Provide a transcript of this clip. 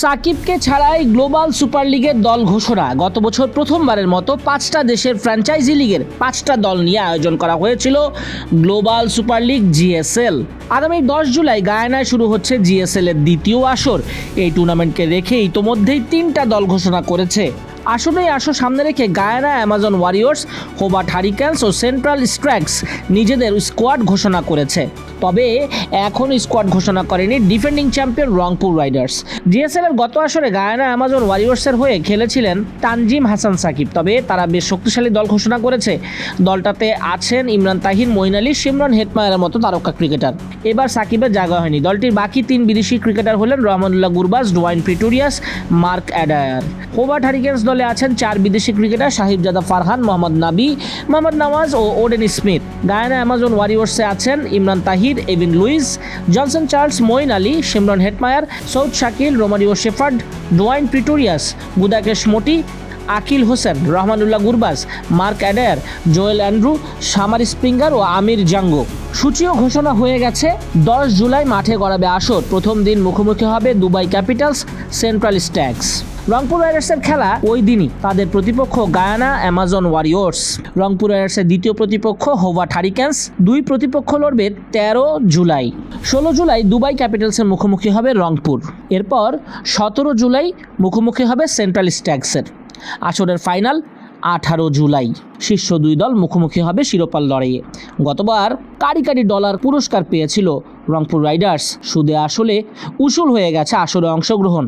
সাকিবকে ছাড়াই global super লিগের দল ঘোষণা। গত বছর প্রথমবারের মতো পাঁচটা দেশের ফ্র্যাঞ্চাইজি লিগের পাঁচটা দল নিয়ে আয়োজন করা হয়েছিল গ্লোবাল সুপার লিগ জিএসএল। আগামী দশ জুলাই গায়ানায় শুরু হচ্ছে জিএসএল এর দ্বিতীয় আসর। এই টুর্নামেন্টকে রেখে ইতোমধ্যেই তিনটা দল ঘোষণা করেছে। আসলেই আসো সামনে রেখে Guyana, Amazon Warriors, Hobart Hurricanes ও সেন্ট্রাল স্ট্র্যাক্স নিজেদের স্কোয়াড ঘোষণা করেছে। তবে এখন স্কোয়াড ঘোষণা করেনি defending champion Rangpur Riders DSL এর গত আসরে গায়ানা অ্যামাজন ওয়ারিয়র্সের হয়ে খেলেছিলেন তানজিম হাসান সাকিব, তবে তারা বেশ শক্তিশালী দল ঘোষণা করেছে। দলটাতে আছেন ইমরান তাহির মঈন আলী, সিমরন হেটমায়ের মতো তারকা ক্রিকেটার এবার সাকিবের জায়গা হয়নি। দলটির বাকি তিন বিদেশি ক্রিকেটার হলেন Rahmanullah Gurbaz, Dwaine Pretorius, Mark Adair. Hobart Hurricanes দলে আছেন চার বিদেশি ক্রিকেটার সাহিবজাদা ফারহান, মোহাম্মদ নাবি, মোহাম্মদ নওয়াজ ও ওডেন স্মিথ। গায়ানা অ্যামাজন ওয়ারিয়র্সে আছেন Imran Tahir Evin Lewis Johnson Charles Moeen Ali Shimron Hetmyer Saud Shakeel Romario Shepherd Dwaine Pretorius Gudakesh Motie Akeal Hosein, Rahmanullah Gurbaz Mark Adair, Joel Andrew, Shamar Springer ও আমির Django. সূচিও ঘোষণা হয়ে গেছে, দশ জুলাই মাঠে গড়াবে আসর। প্রথম দিন মুখোমুখি হবে Dubai Capitals, central Stags Rangpur রাইডার্সের খেলা ওই দিনই। তাদের প্রতিপক্ষ গায়ানা, অ্যামাজন ওয়ারিয়র্স। রংপুর রাইডার্সের দ্বিতীয় প্রতিপক্ষ হোভাট হারিকেন্স। দুই প্রতিপক্ষ লড়বে তেরো জুলাই। ষোলো জুলাই দুবাই ক্যাপিটালসের মুখোমুখি হবে রংপুর। এরপর সতেরো জুলাই মুখোমুখি হবে সেন্ট্রাল স্ট্যাক্সের আসরের ফাইনাল আঠারো জুলাই। শীর্ষ দুই দল মুখোমুখি হবে শিরোপাল লড়াইয়ে। গতবার কারি কারি ডলার পুরস্কার পেয়েছিল রংপুর রাইডার্স। সুদে আসলে উসুল হয়ে গেছে আসরে অংশগ্রহণ।